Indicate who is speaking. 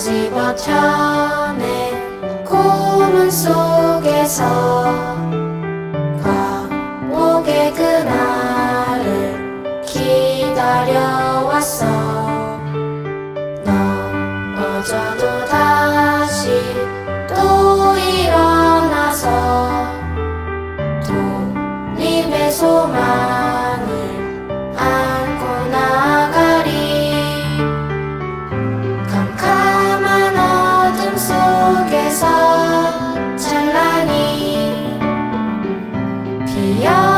Speaker 1: 끝까지 버텨내 고문 속에서 과목의 그날을 기다려왔어. 넘어져도 다시 또 일어나서 독립의 소망 여